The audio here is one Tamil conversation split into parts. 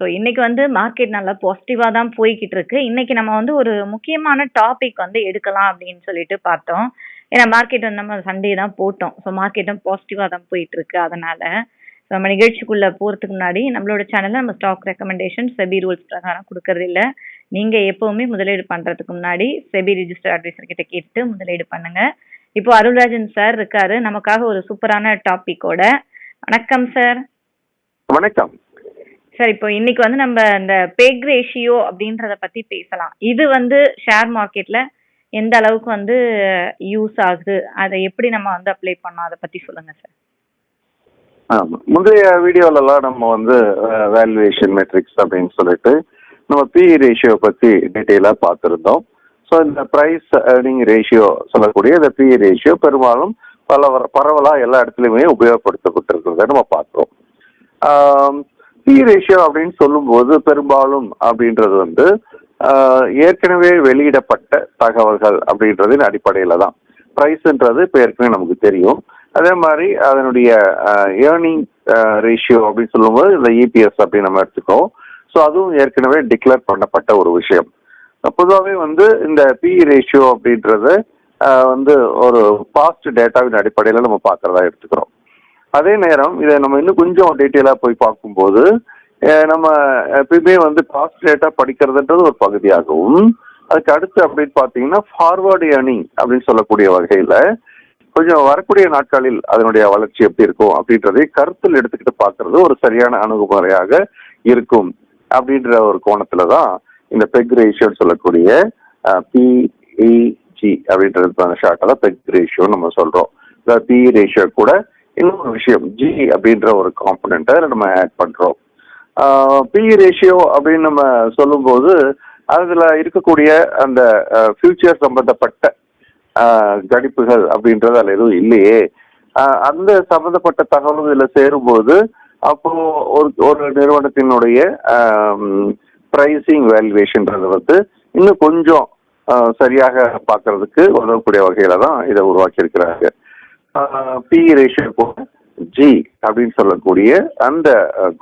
so இன்னைக்கு வந்து மார்க்கெட் நல்லா பாசிட்டிவாக தான் போய்கிட்டு இருக்கு. இன்னைக்கு நம்ம வந்து ஒரு முக்கியமான டாபிக் வந்து எடுக்கலாம் அப்படின்னு சொல்லிட்டு பார்த்தோம். ஏன்னா மார்க்கெட் வந்து நம்ம சண்டே தான் போட்டோம். ஸோ மார்க்கெட்டும் பாசிட்டிவாக தான் போயிட்டு இருக்கு. அதனால ஸோ நம்ம நிகழ்ச்சிக்குள்ளே போகிறதுக்கு முன்னாடி நம்மளோட சேனலில் நம்ம ஸ்டாக் ரெக்கமெண்டேஷன் செபி ரூல்ஸ் பிரகாரம் கொடுக்கறது இல்லை. நீங்கள் எப்போவுமே முதலீடு பண்ணுறதுக்கு முன்னாடி செபி ரிஜிஸ்டர் அட்வைசர் கிட்ட கேட்டு முதலீடு பண்ணுங்க. இப்போ அருள்ராஜன் சார் இருக்காரு. நமக்காக ஒரு சூப்பரான டாபிக்கோட வணக்கம் சார் வணக்கம். சார் இப்போ இன்னைக்கு வந்து நம்ம இந்த பேக் ரேஷியோ அப்படின்றத பத்தி பேசலாம். இது வந்து ஷேர் மார்க்கெட்ல எந்த அளவுக்கு வந்து யூஸ் ஆகுது? அதை எப்படி நம்ம வந்து அப்ளை பண்ணோம் அதை பத்தி சொல்லுங்க சார் முந்தைய வீடியோலலாம் நம்ம வந்து வேல்யூவேஷன் மெட்ரிக்ஸ் அப்படின்னு சொல்லிட்டு நம்ம பி ரேஷியோ பத்தி டீட்டெயிலாக பார்த்துருந்தோம். ஸோ இந்த ப்ரைஸ் ஏர்னிங் ரேஷியோ சொல்லக்கூடிய இந்த பி ரேஷியோ பெரும்பாலும் பல பரவலாக எல்லா இடத்துலையுமே உபயோகப்படுத்தப்பட்டிருக்கிறத நம்ம பார்த்தோம் பி ரேஷியோ அப்படின்னு சொல்லும்போது பெரும்பாலும் அப்படின்றது வந்து ஏற்கனவே வெளியிடப்பட்ட தகவல்கள் அப்படின்றதின் அடிப்படையில் தான். ப்ரைஸ்ன்றது இப்போ ஏற்கனவே நமக்கு தெரியும். அதே மாதிரி அதனுடைய ஏர்னிங் ரேஷியோ அப்படின்னு சொல்லும்போது இந்த இபிஎஸ் அப்படின்னு நம்ம எடுத்துக்கோம். ஸோ அதுவும் ஏற்கனவே டிக்ளேர் பண்ணப்பட்ட ஒரு விஷயம். பொதுவாகவே வந்து இந்த பி ரேஷியோ அப்படின்றது வந்து ஒரு பாஸ்ட் டேட்டாவின் அடிப்படையில் நம்ம பார்க்குறதா எடுத்துக்கிறோம். அதே நேரம் இதை நம்ம இன்னும் கொஞ்சம் டீட்டெயிலாக போய் பார்க்கும்போது நம்ம எப்பயுமே வந்து காஸ்ட் டேட்டா படிக்கிறதுன்றது ஒரு பகுதியாகவும் அதுக்கு அடுத்து அப்படின்னு பார்த்தீங்கன்னா ஃபார்வர்டு ஏர்னிங் அப்படின்னு சொல்லக்கூடிய வகையில் கொஞ்சம் வரக்கூடிய நாட்களில் அதனுடைய வளர்ச்சி எப்படி இருக்கும் அப்படின்றதை கருத்தில் எடுத்துக்கிட்டு பார்க்கறது ஒரு சரியான அணுகுமுறையாக இருக்கும் அப்படின்ற ஒரு கோணத்துல தான் இந்த பெக் ரேஷியோன்னு சொல்லக்கூடிய பிஇஜி e, அப்படின்றது ஷார்ட்டாக பெக் ரேஷியோன்னு நம்ம சொல்றோம். பிஇ பி ரேஷியோ கூட இன்னொரு விஷயம் ஜி அப்படின்ற ஒரு காம்பனண்ட்டை நம்ம ஆட் பண்ணுறோம் பி ரேஷியோ அப்படின்னு நம்ம சொல்லும்போது அதில் இருக்கக்கூடிய அந்த ஃபியூச்சர் சம்பந்தப்பட்ட கணிப்புகள் அப்படின்றது அதில் எதுவும் இல்லையே. அந்த சம்பந்தப்பட்ட தகவலும் இதில் சேரும்போது அப்போ ஒரு ஒரு நிறுவனத்தினுடைய ப்ரைஸிங் வேல்யூவேஷன்றது வந்து இன்னும் கொஞ்சம் சரியாக பார்க்கறதுக்கு உதவக்கூடிய வகையில தான் இதை உருவாக்கி இருக்கிறாங்க பி ரேஷியோ போக ஜி அப்படின்னு சொல்லக்கூடிய அந்த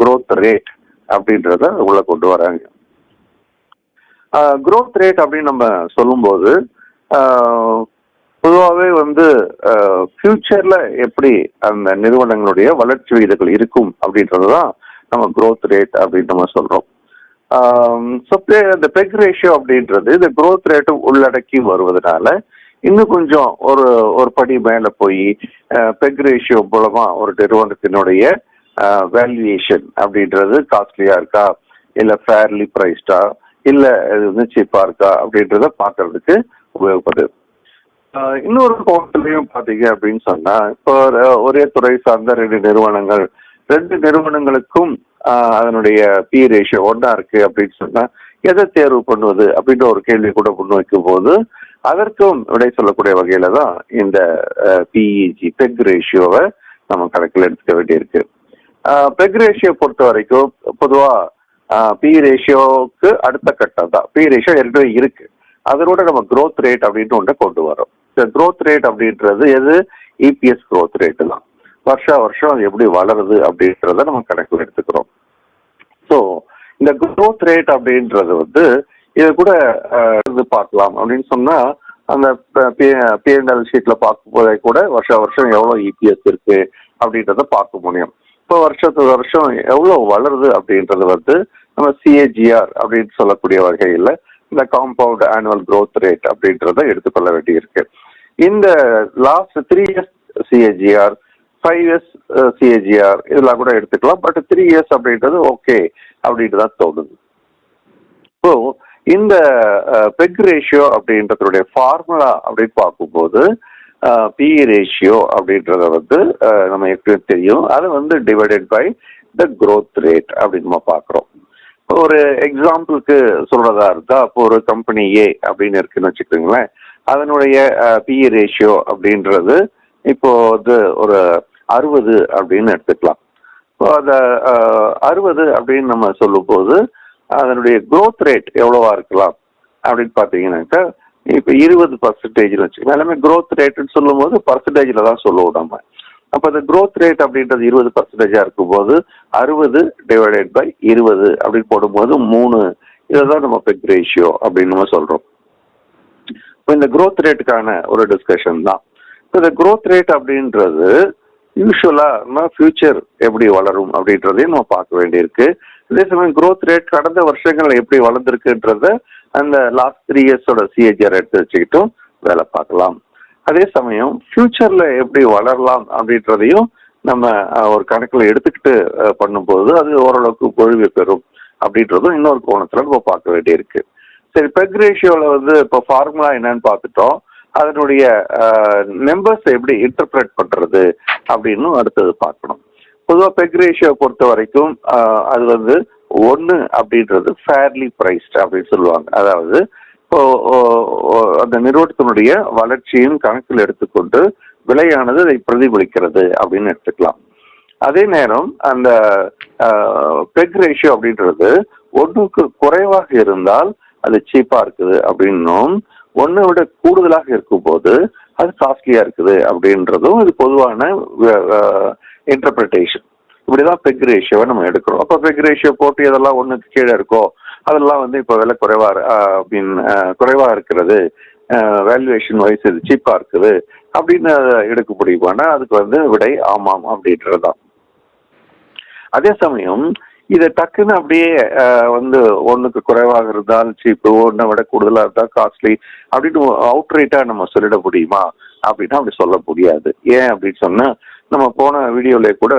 குரோத் ரேட் அப்படின்றத உள்ள கொண்டு வராங்க. குரோத் ரேட் அப்படின்னு நம்ம சொல்லும்போது பொதுவாகவே வந்து ஃபியூச்சரில் எப்படி அந்த நிறுவனங்களுடைய வளர்ச்சி விகிதங்கள் இருக்கும் அப்படின்றது தான் நம்ம குரோத் ரேட் அப்படின்னு நம்ம சொல்கிறோம் ஸோ இந்த பெக் ரேஷியோ அப்படின்றது இந்த குரோத் ரேட்டு உள்ளடக்கி வருவதனால இன்னும் கொஞ்சம் ஒரு ஒரு படி மேலே போய் பெக் ரேஷியோ மூலமா ஒரு நிறுவனத்தினுடைய வேல்யூவேஷன் அப்படின்றது காஸ்ட்லியா இருக்கா? இல்லை ஃபேர்லி ப்ரைஸ்டா இல்லை இது வந்து சீப்பா இருக்கா? அப்படின்றத பார்க்கறதுக்கு உபயோகப்படுது. இன்னொரு கோணத்துலையும் பார்த்தீங்க அப்படின்னு சொன்னா இப்போ ஒரே துறை சார்ந்த ரெண்டு நிறுவனங்கள். ரெண்டு நிறுவனங்களுக்கும் அதனுடைய பி ரேஷியோ ஒன்றா இருக்கு அப்படின்னு சொன்னா எதை தேர்வு பண்ணுவது அப்படின்ற ஒரு கேள்வி கூட முன்வைக்கும் போது அதற்கும் விடை சொல்லக்கூடிய வகையில தான் இந்த பிஇஜி பெக் ரேஷியோவை நம்ம கணக்கில் எடுத்துக்க வேண்டியிருக்கு. பெக் ரேஷியோ பொறுத்த வரைக்கும் பொதுவா பி ரேஷியோவுக்கு அடுத்த கட்டம் தான். பி ரேஷியோ ஏற்கனவே இருக்கு. அதனோட நம்ம க்ரோத் ரேட் அப்படின்னு ஒன்றை கொண்டு வரோம். இந்த க்ரோத் ரேட் அப்படின்றது எது? இபிஎஸ் க்ரோத் ரேட்டு தான். வருஷா வருஷம் அது எப்படி வளருது அப்படின்றத நம்ம கணக்கில் எடுத்துக்கிறோம். ஸோ இந்த க்ரோத் ரேட் அப்படின்றது வந்து இதை கூட இது பார்க்கலாம். அப்படின்னு சொன்னா அந்த பிஎன்எல் ஷீட்ல பார்க்கும் போதே கூட வருஷா வருஷம் எவ்வளோ இபிஎஸ் இருக்கு அப்படின்றத பார்க்க முடியும். இப்போ வருஷத்து வருஷம் எவ்வளோ வளருது அப்படின்றது வந்து நம்ம சிஏஜிஆர் அப்படின்னு சொல்லக்கூடிய வகையில் இந்த காம்பவுண்ட் ஆனுவல் க்ரோத் ரேட் அப்படின்றத எடுத்துக்கொள்ள வேண்டியிருக்கு. இந்த last three years CAGR five years CAGR இதெல்லாம் கூட எடுத்துக்கலாம். பட் த்ரீ இயர்ஸ் அப்படின்றது ஓகே அப்படின்ட்டு தான் தோணுது. இப்போ இந்த பெக் ரேஷியோ அப்படின்றதுடைய ஃபார்முலா அப்படின்னு பார்க்கும்போது பி ரேஷியோ அப்படின்றத வந்து நம்ம எப்படி தெரியும். அது வந்து divided by the growth rate அப்படின்னு நம்ம பார்க்குறோம். ஒரு எக்ஸாம்பிளுக்கு சொல்றதா இருந்தா இப்போ ஒரு கம்பெனி ஏ அப்படின்னு இருக்குன்னு வச்சுக்கோங்களேன். அதனுடைய பிஇ ரேஷியோ அப்படின்றது இப்போ வந்து ஒரு அறுபது அப்படின்னு எடுத்துக்கலாம். இப்போ அந்த அறுபது அப்படின்னு நம்ம சொல்லும்போது அதனுடைய குரோத் ரேட் எவ்வளவா இருக்கலாம் அப்படின்னு பார்த்தீங்கன்னாக்கா இப்போ இருபது பர்சன்டேஜ்னு வச்சுக்கோங்க. எல்லாமே க்ரோத் ரேட்டுன்னு சொல்லும்போது பர்சன்டேஜில் தான் சொல்லுவோம் நம்ம. அப்போ அந்த க்ரோத் ரேட் அப்படின்றது இருபது பர்சன்டேஜாக இருக்கும்போது அறுபது டிவைடட் பை இருபது அப்படின்னு போடும்போது மூணு. இதை தான் நம்ம பெக் ரேஷியோ அப்படின்னு நம்ம சொல்கிறோம் இப்போ இந்த க்ரோத் ரேட்டுக்கான ஒரு டிஸ்கஷன் தான். இப்போ இந்த க்ரோத் ரேட் அப்படின்றது யூஸ்வலாக ஃபியூச்சர் எப்படி வளரும் அப்படின்றதையும் நம்ம பார்க்க வேண்டியிருக்கு. அதே சமயம் குரோத் ரேட் கடந்த வருஷங்கள் எப்படி வளர்ந்துருக்குன்றத அந்த லாஸ்ட் த்ரீ இயர்ஸோட சிஏஜிஆர் எடுத்து வச்சுக்கிட்டும் வேலை பார்க்கலாம். அதே சமயம் ஃபியூச்சர்ல எப்படி வளரலாம் அப்படின்றதையும் நம்ம ஒரு கணக்கில் எடுத்துக்கிட்டு பண்ணும்போது அது ஓரளவுக்கு பொழிவு பெறும் அப்படின்றதும் இன்னொரு கோணத்தில் நம்ம பார்க்க வேண்டியிருக்கு. சரி பெக் ரேஷியோவில் வந்து இப்போ ஃபார்முலா என்னன்னு பார்த்துட்டோம். அதனுடைய மெம்பர்ஸ் எப்படி இன்டர்பிரேட் பண்ணுறது அப்படின்னு அடுத்தது பார்க்கணும். பொதுவாக பெக் ரேஷியோ பொறுத்த வரைக்கும் அது வந்து ஒன்று அப்படின்றது ஃபேர்லி ப்ரைஸ்ட் அப்படின்னு சொல்லுவாங்க. அதாவது இப்போ அந்த நிறுவனத்தினுடைய வளர்ச்சியும் கணக்கில் எடுத்துக்கொண்டு விலையானது அதை பிரதிபலிக்கிறது அப்படின்னு எடுத்துக்கலாம். அதே நேரம் அந்த பெக் ரேஷியோ அப்படின்றது ஒன்றுக்கு குறைவாக இருந்தால் அது சீப்பாக இருக்குது அப்படின்னும் ஒன்றை விட கூடுதலாக இருக்கும்போது அது காஸ்ட்லியாக இருக்குது அப்படின்றதும் இது பொதுவான இன்டர்பிரிட்டேஷன் இப்படிதான் பெக் ரேஷியோவை நம்ம எடுக்கிறோம். அப்போ பெக் ரேஷியோ போட்டு இதெல்லாம் ஒன்றுக்கு கீழே இருக்கோ அதெல்லாம் வந்து இப்போ விலை குறைவா அப்படின்னு குறைவா இருக்கிறது. வேல்யூவேஷன் வைஸ் இது சீப்பா இருக்குது. அப்படின்னு அதை எடுக்க முடியுமானா அதுக்கு வந்து விடை ஆமாம் அப்படின்றது தான் அதே சமயம் இதை டக்குன்னு அப்படியே வந்து ஒன்றுக்கு குறைவாக இருந்தால் சீப்பு ஒன்றை விட கூடுதலாக இருந்தால் காஸ்ட்லி அப்படின்னு அவுட்ரைட்டாக நம்ம சொல்லிட முடியுமா? அப்படின்னா அப்படி சொல்ல முடியாது. ஏன் அப்படின்னு சொன்னால் நம்ம போன வீடியோல கூட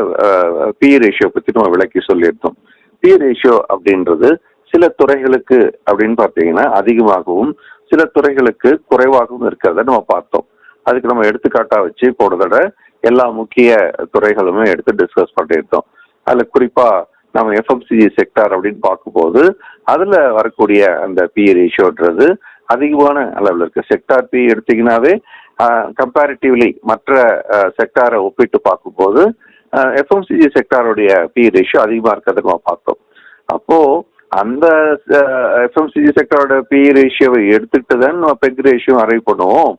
பி ரேஷியோ பற்றி நம்ம விளக்கி சொல்லியிருந்தோம். பி ரேஷியோ அப்படின்றது சில துறைகளுக்கு அப்படின்னு பார்த்தீங்கன்னா அதிகமாகவும் சில துறைகளுக்கு குறைவாகவும் இருக்கிறத நம்ம பார்த்தோம். அதுக்கு நம்ம எடுத்துக்காட்டா வச்சு போன தடவை எல்லா முக்கிய துறைகளுமே எடுத்து டிஸ்கஸ் பண்ணியிருந்தோம். அதில் குறிப்பாக நம்ம எஃப்எம்சிஜி செக்டார் அப்படின்னு பார்க்கும்போது அதில் வரக்கூடிய அந்த பி ரேஷியோன்றது அதிகமான அளவில் இருக்கு. செக்டார் பி எடுத்தீங்கன்னாவே கம்பேரிட்டிவ்லி மற்ற செக்டாரை ஒப்பிட்டு பார்க்கும்போது எஃப்எம்சிஜி செக்டாருடைய பி ரேஷியோ அதிகமாக இருக்கிறத நம்ம பார்த்தோம். அப்போது அந்த எஃப்எம்சிஜி செக்டரோட பி ரேஷியோவை எடுத்துக்கிட்டு தான் நம்ம பெக் ரேஷியோ அரைவ் பண்ணுவோம்.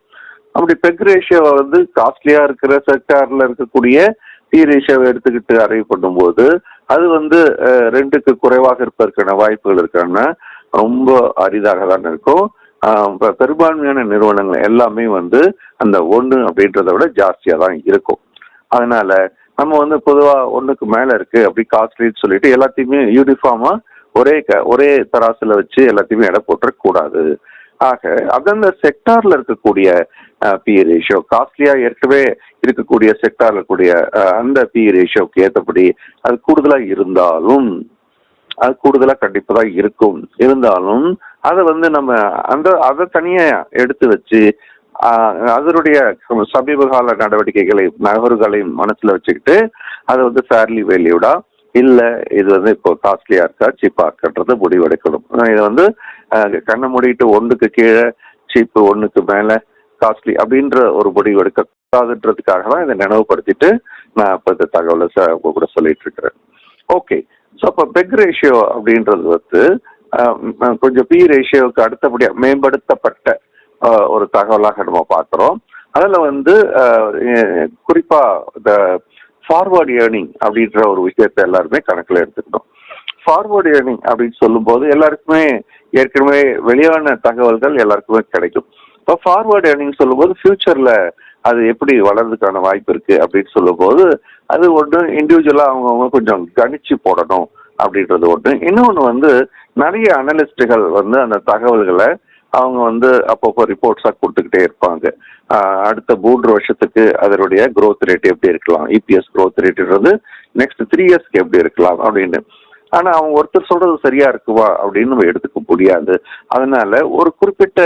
அப்படி பெக் ரேஷியோவை வந்து காஸ்ட்லியாக இருக்கிற செக்டாரில் இருக்கக்கூடிய பி ரேஷியோவை எடுத்துக்கிட்டு அரைவ் பண்ணும்போது அது வந்து ரெண்டுக்கு குறைவாக இருப்பதற்கான வாய்ப்புகள் இருக்கான ரொம்ப அரிதாக தான் இருக்கும். பெரும்பான்மையான நிறுவனங்கள் எல்லாமே வந்து அந்த ஒன்று அப்படின்றத விட ஜாஸ்தியாக தான் இருக்கும். அதனால நம்ம வந்து பொதுவாக ஒன்றுக்கு மேலே இருக்கு அப்படி காஸ்ட்லின்னு சொல்லிட்டு எல்லாத்தையுமே யூனிஃபார்மாக ஒரே க ஒரே தராசில் வச்சு எல்லாத்தையுமே எடை போட்டுறக்கூடாது ஆக அந்தந்த செக்டாரில் இருக்கக்கூடிய பி ரேஷியோ காஸ்ட்லியாக ஏற்கனவே இருக்கக்கூடிய செக்டாரில் இருக்கக்கூடிய அந்த பி ரேஷியோக்கு ஏற்றபடி அது கூடுதலாக இருந்தாலும் அது கூடுதலா கண்டிப்பா தான் இருக்கும். இருந்தாலும் அதை வந்து நம்ம அந்த அதை தனியா எடுத்து வச்சு அதனுடைய சமீப கால நடவடிக்கைகளை நகர்வுகளையும் மனசுல வச்சுக்கிட்டு அதை வந்து ஃபேர்லி வேல்யூடா இல்ல இது வந்து இப்போ காஸ்ட்லியா இருக்கா சீப்பா இருக்கான்றத முடிவெடுக்கணும். இதை வந்து கண்ணை மூடிட்டு ஒன்றுக்கு கீழே சீப்பு ஒன்றுக்கு மேல காஸ்ட்லி அப்படின்ற ஒரு முடிவு எடுக்கக்கூடாதுன்றதுக்காக தான் இதை நினைவுபடுத்திட்டு நான் இப்போ இந்த தகவலை உங்க கூட சொல்லிட்டு இருக்கிறேன். ஓகே ஸோ அப்போ பெக் ரேஷியோ அப்படின்றது வந்து கொஞ்சம் பி ரேஷியோவுக்கு அடுத்தபடியாக மேம்படுத்தப்பட்ட ஒரு தகவலாக நம்ம பார்க்குறோம். அதில் வந்து குறிப்பாக இந்த ஃபார்வர்டு ஏர்னிங் அப்படின்ற ஒரு விஷயத்தை எல்லாருமே கணக்கில் எடுத்துக்கணும் ஃபார்வர்டு ஏர்னிங் அப்படின்னு சொல்லும்போது எல்லாருக்குமே ஏற்கனவே வெளியான தகவல்கள் எல்லாருக்குமே கிடைக்கும். இப்போ ஃபார்வர்டு ஏர்னிங் சொல்லும்போது ஃபியூச்சரில் அது எப்படி வளர்றதுக்கான வாய்ப்பு இருக்கு அப்படின்னு சொல்லும்போது அது ஒன்று இண்டிவிஜுவலாக அவங்கவுங்க கொஞ்சம் கணிச்சு போடணும் அப்படின்றது ஒன்று இன்னொன்று வந்து நிறைய அனலிஸ்ட்டுகள் வந்து அந்த தகவல்களை அவங்க வந்து அப்பப்போ ரிப்போர்ட்ஸாக கொடுத்துக்கிட்டே இருப்பாங்க. அடுத்த மூன்று வருஷத்துக்கு அதனுடைய க்ரோத் ரேட் எப்படி இருக்கலாம் இபிஎஸ் க்ரோத் ரேட்ன்றது நெக்ஸ்ட் த்ரீ இயர்ஸ்க்கு எப்படி இருக்கலாம் அப்படின்னு. ஆனால் அவங்க ஒருத்தர் சொல்றது சரியா இருக்குவா அப்படின்னு நம்ம எடுத்துக்க முடியாது. அதனால ஒரு குறிப்பிட்ட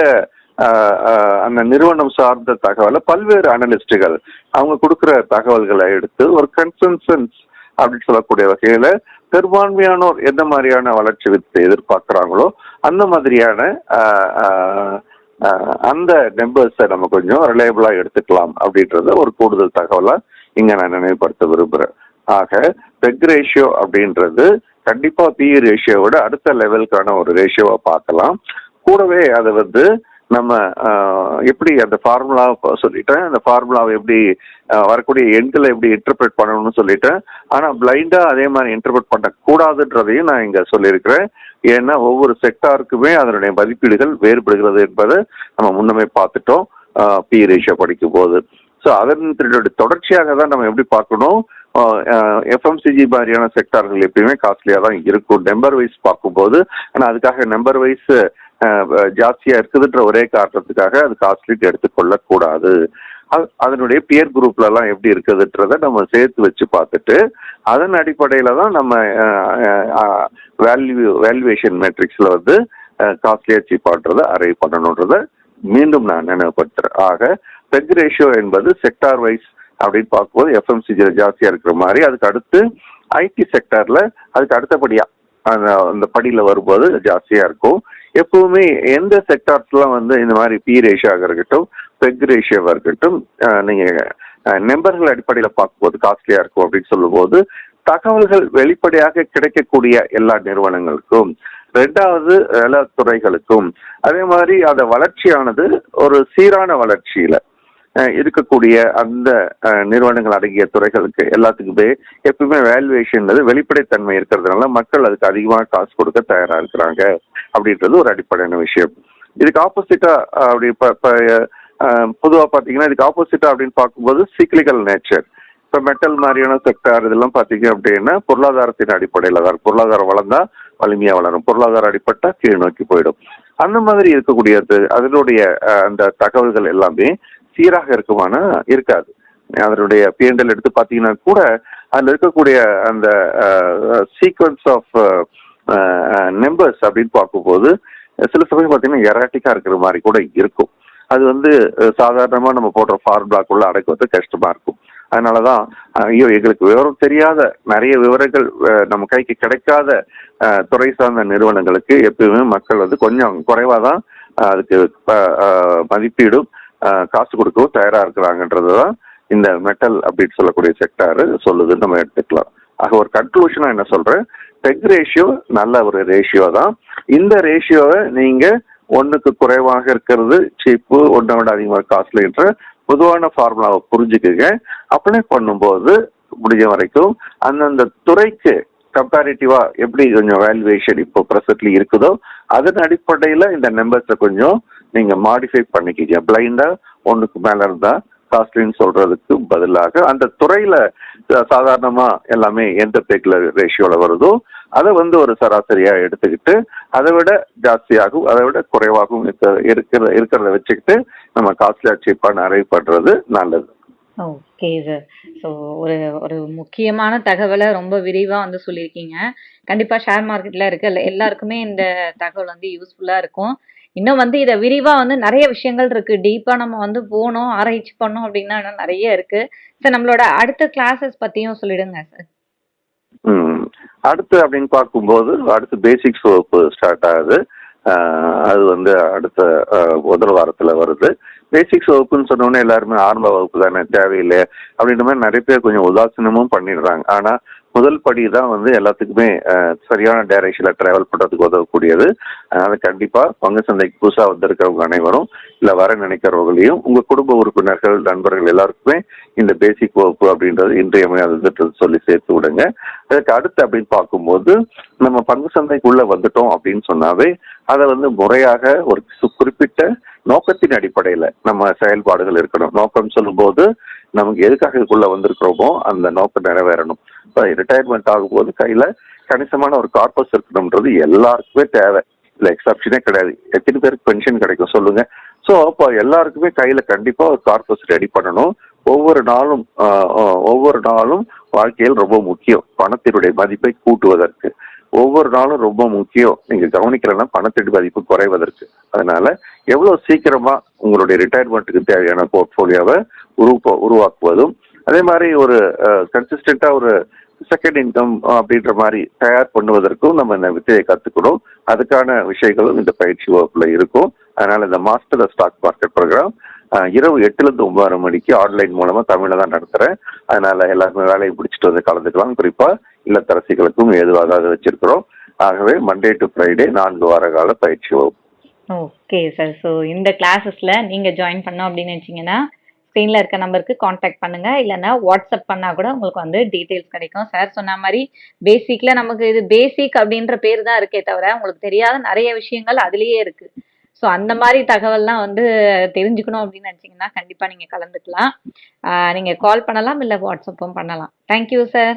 அந்த நிறுவனம் சார்ந்த தகவலை பல்வேறு அனலிஸ்டுகள் அவங்க கொடுக்குற தகவல்களை எடுத்து ஒரு கன்சென்சன்ஸ் அப்படின்னு சொல்லக்கூடிய வகையில பெரும்பான்மையானோர் எந்த மாதிரியான வளர்ச்சி வித்தை எதிர்பார்க்குறாங்களோ அந்த மாதிரியான அந்த நம்பர்ஸை நம்ம கொஞ்சம் ரிலையபிளா எடுத்துக்கலாம் அப்படின்றத ஒரு கூடுதல் தகவலா இங்க நான் நினைவுபடுத்த விரும்புறேன். ஆக பெக் ரேஷியோ அப்படின்றது கண்டிப்பா பிஇ ரேஷியோவோட அடுத்த லெவலுக்கான ஒரு ரேஷியோவா பார்க்கலாம். கூடவே அதை வந்து நம்ம எப்படி அந்த ஃபார்முலா சொல்லிட்டேன். அந்த ஃபார்முலாவை எப்படி வரக்கூடிய எண்களை எப்படி இன்டர்பிரேட் பண்ணணும்னு சொல்லிட்டேன். ஆனா பிளைண்டா அதே மாதிரி இன்டர்பிரேட் பண்ணக்கூடாதுன்றதையும் நான் இங்க சொல்லியிருக்கிறேன். ஏன்னா ஒவ்வொரு செக்டாருக்குமே அதனுடைய மதிப்பீடுகள் வேறுபடுகிறது என்பதை நம்ம முன்னமே பார்த்துட்டோம் பி ரேஷியோ படிக்கும் போது. ஸோ அதன் தொடர்ச்சியாக தான் நம்ம எப்படி பார்க்கணும்? எஃப்எம்சிஜி மாதிரியான செக்டார்கள் எப்பயுமே காஸ்ட்லியாக தான் இருக்கும். நம்பர் வைஸ் பார்க்கும்போது ஆனால் அதுக்காக நம்பர் வைஸ் ஜாஸ்தியாக இருக்குதுன்ற ஒரே காரணத்துக்காக அது காஸ்ட்லிட்டு எடுத்துக்கொள்ளக்கூடாது. அது- அதனுடைய பியர் குரூப்லலாம் எப்படி இருக்குதுன்றத நம்ம சேர்த்து வச்சு பார்த்துட்டு அதன் அடிப்படையில் தான் நம்ம வேல்யூ வேல்யூவேஷன் மெட்ரிக்ஸில் வந்து காஸ்ட்லியாக சீப்பான்றதை அரை பண்ணணுன்றதை மீண்டும் நான் நினைவுபடுத்துறேன். ஆக பெக் ரேஷியோ என்பது செக்டார் வைஸ் அப்படின்னு பார்க்கும்போது எஃப்எம்சிஜி ஜாஸ்தியா இருக்கிற மாதிரி அதுக்கு அடுத்து ஐடி செக்டாரில் அதுக்கு அடுத்தபடியா அந்த அந்த படியில வரும்போது ஜாஸ்தியா இருக்கும். எப்பவுமே எந்த செக்டார்ஸ்லாம் வந்து இந்த மாதிரி பி ரேஷியோவாக இருக்கட்டும் பெக் ரேஷியோவாக இருக்கட்டும் நீங்கள் நம்பர்கள் அடிப்படையில் பார்க்கும்போது காஸ்ட்லியாக இருக்கும் அப்படின்னு சொல்லும்போது தகவல்கள் வெளிப்படையாக கிடைக்கக்கூடிய எல்லா நிறுவனங்களுக்கும் ரெண்டாவது எல்லா துறைகளுக்கும் அதே மாதிரி அந்த வளர்ச்சியானது ஒரு சீரான வளர்ச்சியில இருக்கக்கூடிய அந்த நிறுவனங்கள் அடங்கிய துறைகளுக்கு எல்லாத்துக்குமே எப்பவுமே வேல்யூவேஷன் வெளிப்படைத்தன்மை இருக்கிறதுனால மக்கள் அதுக்கு அதிகமாக காசு கொடுக்க தயாரா இருக்கிறாங்க அப்படின்றது ஒரு அடிப்படையான விஷயம். இதுக்கு ஆப்போசிட்டா அப்படி இப்போ பொதுவாக பார்த்தீங்கன்னா இதுக்கு ஆப்போசிட்டா அப்படின்னு பார்க்கும்போது சிக்லிக்கல் நேச்சர் இப்போ மெட்டல் மாதிரியான செக்டார் இதெல்லாம் பார்த்தீங்க அப்படின்னா பொருளாதாரத்தின் அடிப்படையில் தான். பொருளாதாரம் வளர்ந்தா வலிமையாக வளரும். பொருளாதாரம் அடிப்பட்டா கீழ் நோக்கி போயிடும். அந்த மாதிரி இருக்கக்கூடியது அதனுடைய அந்த தகவல்கள் எல்லாமே சீராக இருக்குமானா இருக்காது. அதனுடைய பிஎன்எல் எடுத்து பார்த்தீங்கன்னா கூட அதில் இருக்கக்கூடிய அந்த சீக்வன்ஸ் ஆஃப் நம்பர்ஸ் அப்படின்னு பார்க்கும்போது சில சமயம் பார்த்தீங்கன்னா எராட்டிக்காக இருக்கிற மாதிரி கூட இருக்கும். அது வந்து சாதாரணமாக நம்ம போடுற ஃபார்முலாக்குள்ள அடக்குவது கஷ்டமாக இருக்கும். அதனால தான் ஐயோ எங்களுக்கு விவரம் தெரியாத நிறைய விவரங்கள் நம்ம கைக்கு கிடைக்காத துறை சார்ந்த நிறுவனங்களுக்கு எப்பயுமே மக்கள் வந்து கொஞ்சம் குறைவாக தான் அதுக்கு மதிப்பீடும். காசு கொடுக்கவும் தயாராக இருக்கிறாங்கன்றது தான் இந்த மெட்டல் அப்படின்னு சொல்லக்கூடிய செக்டார் சொல்லுதுன்னு நம்ம எடுத்துக்கலாம். ஆக ஒரு கன்க்ளூஷனா என்ன சொல்கிறேன் டெக் ரேஷியோ நல்ல ஒரு ரேஷியோ தான். இந்த ரேஷியோவை நீங்கள் ஒன்றுக்கு குறைவாக இருக்கிறது சீப்பு ஒன்றை விட அதிகமாக காஸ்ட்லின்ற பொதுவான ஃபார்முலாவை புரிஞ்சுக்குங்க. அப்ளை பண்ணும்போது முடிஞ்ச வரைக்கும் அந்தந்த துறைக்கு கம்பேரிட்டிவா எப்படி கொஞ்சம் வேல்யூவேஷன் இப்போ ப்ரெசன்ட்லி இருக்குதோ அதன் அடிப்படையில் இந்த நம்பர்ஸை கொஞ்சம் நீங்க மாடிஃபை பண்ணிக்கிங்க. பிளைண்டா ஒன்றுக்கு மேல இருந்தா காஸ்ட்லின்னு சொல்றதுக்கு பதிலாக அந்த துறையில சாதாரணமாக சாதாரணமா எல்லாமே எந்த பேக்ல ரேஷியோல வருதோ அதை வந்து ஒரு சராசரியா எடுத்துக்கிட்டு அதை விட ஜாஸ்தியாகவும் அதை விட குறைவாகவும் இருக்க- இருக்கிற இருக்கிறத வச்சுக்கிட்டு நம்ம காஸ்ட்லியா பண்ண அரைவ் பண்றது நல்லது. ஓகே சார் ஸோ ஒரு ஒரு முக்கியமான தகவலை ரொம்ப விரிவாக வந்து சொல்லியிருக்கீங்க. கண்டிப்பாக ஷேர் மார்க்கெட்டில் இருக்க எல்லாருக்குமே இந்த தகவல் வந்து யூஸ்ஃபுல்லாக இருக்கும். இன்னும் வந்து இதை விரிவாக வந்து நிறைய விஷயங்கள் இருக்குது டீப்பாக நம்ம வந்து போகணும் ஆராய்ச்சி பண்ணோம் அப்படின்னா இன்னும் நிறைய இருக்குது சார் நம்மளோட அடுத்த கிளாஸஸ் பற்றியும் சொல்லிடுங்க சார் ம். அடுத்து அப்படின்னு பார்க்கும்போது அடுத்து பேசிக்ஸ் வகுப்பு ஸ்டார்ட் ஆகுது. அது வந்து அடுத்த முதல் வாரத்தில் வருது. பேசிக்ஸ் வகுப்புன்னு சொன்னோன்னே எல்லாருமே ஆரம்ப வகுப்பு தானே தேவையில்லை. அப்படின்ற மாதிரி நிறைய பேர் கொஞ்சம் உதாசீனமும் பண்ணிடுறாங்க. ஆனால் முதல் படி தான் வந்து எல்லாத்துக்குமே சரியான டைரக்ஷனில் ட்ராவல் பண்ணுறதுக்கு உதவக்கூடியது. அதனால் கண்டிப்பாக பங்கு சந்தைக்கு புதுசாக வந்திருக்கிறவங்க அனைவரும் இல்லை வர நினைக்கிறவங்களையும் உங்கள் குடும்ப உறுப்பினர்கள் நண்பர்கள் எல்லாருக்குமே இந்த பேசிக் வகுப்பு அப்படின்றது இன்றியமையாததுன்றது சொல்லி சேர்த்து விடுங்க. அதுக்கு அடுத்து அப்படின்னு பார்க்கும்போது நம்ம பங்கு சந்தைக்குள்ள வந்துட்டோம் அப்படின்னு சொன்னாவே அதை வந்து முறையாக ஒரு குறிப்பிட்ட நோக்கத்தின் அடிப்படையில் நம்ம செயல்பாடுகள் இருக்கணும். நோக்கம் சொல்லும்போது நமக்கு எதுக்காக இதுக்குள்ள வந்திருக்கிறோமோ அந்த நோக்கம் நிறைவேறணும். இப்போ ரிட்டையர்மெண்ட் ஆகும்போது கையில கணிசமான ஒரு கார்பஸ் இருக்கணும்ன்றது எல்லாருக்குமே தேவை. இல்லை எக்ஸப்ஷனே கிடையாது. எத்தனை பேருக்கு பென்ஷன் கிடைக்கும் சொல்லுங்க. ஸோ அப்போ எல்லாருக்குமே கையில கண்டிப்பா ஒரு கார்பஸ் ரெடி பண்ணணும். ஒவ்வொரு நாளும் ஒவ்வொரு நாளும் வாழ்க்கையில் ரொம்ப முக்கியம். பணத்தினுடைய மதிப்பை கூட்டுவதற்கு. ஒவ்வொரு நாளும் ரொம்ப முக்கியம். நீங்க கவனிக்கிறனா பணத்திட்டு மதிப்பு குறைவதற்கு. அதனால எவ்வளவு சீக்கிரமா உங்களுடைய ரிட்டையர்மெண்ட்டுக்கு தேவையான போர்ட்ஃபோலியோவை உருவ உருவாக்குவதும் அதே மாதிரி ஒரு கன்சிஸ்டண்டா ஒரு செகண்ட் இன்கம் அப்படின்ற மாதிரி தயார் பண்ணுவதற்கும் நம்ம இந்த வித்தையை கற்றுக்கணும் அதுக்கான விஷயங்களும் இந்த பயிற்சி வகுப்பில் இருக்கும். அதனால இந்த மாஸ்டர் ஸ்டாக் மார்க்கெட் ப்ரோக்ராம் இரவு எட்டுலேருந்து ஒன்பதரை மணிக்கு ஆன்லைன் மூலமாக தமிழில் தான் நடத்துகிறேன் அதனால எல்லாருமே வேலையை பிடிச்சிட்டு வந்து கலந்துக்கலாம் குறிப்பாக இல்லத்தரசிகளுக்கும் ஏதுவாக அதை வச்சிருக்கிறோம். ஆகவே மண்டே டு ஃப்ரைடே நான்கு வார கால பயிற்சி வகுப்பு. ஓகே சார் ஸோ இந்த கிளாஸஸ்ல நீங்க ஜாயின் பண்ணோம் அப்படின்னு நினைச்சீங்கன்னா ஸ்க்ரீன்ல இருக்க நம்பருக்கு காண்டாக்ட் பண்ணுங்க. இல்லைன்னா வாட்ஸ்அப் பண்ணா கூட உங்களுக்கு வந்து டீட்டெயில்ஸ் கிடைக்கும் சார் சொன்ன மாதிரி பேசிக்ல நமக்கு இது பேசிக் அப்படின்ற பேர் தான் இருக்கே தவிர உங்களுக்கு தெரியாத நிறைய விஷயங்கள் அதுலயே இருக்கு. ஸோ அந்த மாதிரி தகவல்லாம் வந்து தெரிஞ்சுக்கணும் அப்படின்னு நினச்சிங்கன்னா கண்டிப்பாக நீங்கள் கலந்துக்கலாம். நீங்கள் கால் பண்ணலாம் இல்லை வாட்ஸ்அப்பும் பண்ணலாம். Thank you sir